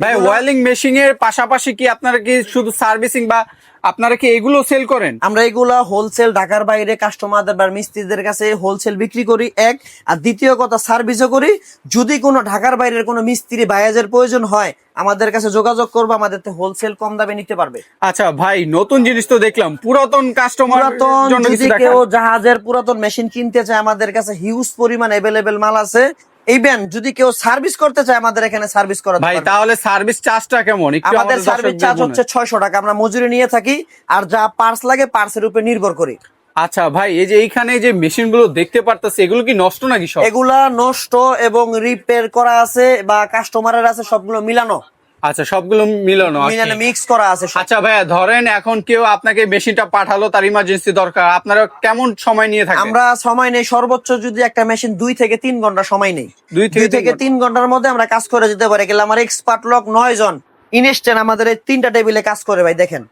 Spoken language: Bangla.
ভাই ওয়েলিং মেশিং এর পাশাপাশি কি আপনারা কি শুধু সার্ভিসিং বা আপনারা কি এগুলো সেল করেন? আমরা এগুলা হোলসেল ঢাকার বাইরে কাস্টমারদের বা মিস্ত্রিদের কাছে হোলসেল বিক্রি করি এক। আর দ্বিতীয় কথা সার্ভিসও করি। যদি কোনো ঢাকার বাইরের কোনো মিস্ত্রি বায়াজের প্রয়োজন হয় আমাদের কাছে যোগাযোগ করব আমাদের হোলসেল কম দামে নিতে পারবে। আচ্ছা ভাই নতুন জিনিস তো দেখলাম পুরাতন কাস্টমার পুরাতন যদি কেউ জাহাজের পুরাতন মেশিন কিনতে চায় আমাদের কাছে হিউজ পরিমাণ অ্যাভেলেবেল মাল আছে। ইভেন যদি কেউ সার্ভিস করতে চায় আমাদের এখানে সার্ভিস করা ভাই তাহলে সার্ভিস চার্জটা কেমন? আমাদের সার্ভিস চার্জ হচ্ছে ছয়শো টাকা আমরা মজুরি নিয়ে থাকি আর যা পার্স লাগে পার্সের উপরে নির্ভর করি। আচ্ছা ভাই এই যে এইখানে যে মেশিনগুলো দেখতে পারতাছি এগুলো কি নষ্ট নাকি সব? এগুলা নষ্ট এবং রিপেয়ার করা আছে বা কাস্টমারের আছে সবগুলো মিলানো। আচ্ছা সবগুলো মিলানো মিলানো মিক্স করা আছে। আচ্ছা ভাইয়া ধরেন এখন কেউ আপনাকে মেশিনটা পাঠালো তার ইমার্জেন্সি দরকার আপনারা কেমন সময় নিয়ে থাকেন? আমরা সময় নেই সর্বোচ্চ যদি একটা মেশিন দুই থেকে তিন ঘণ্টা সময় নেই। দুই থেকে তিন ঘণ্টার মধ্যে আমরা কাজ করে যেতে পারি গেলে আমার এক্সপার্ট লোক নয় জন ইনস্ট্যান্ট আমাদের এই তিনটা টেবিলে কাজ করে ভাই দেখেন।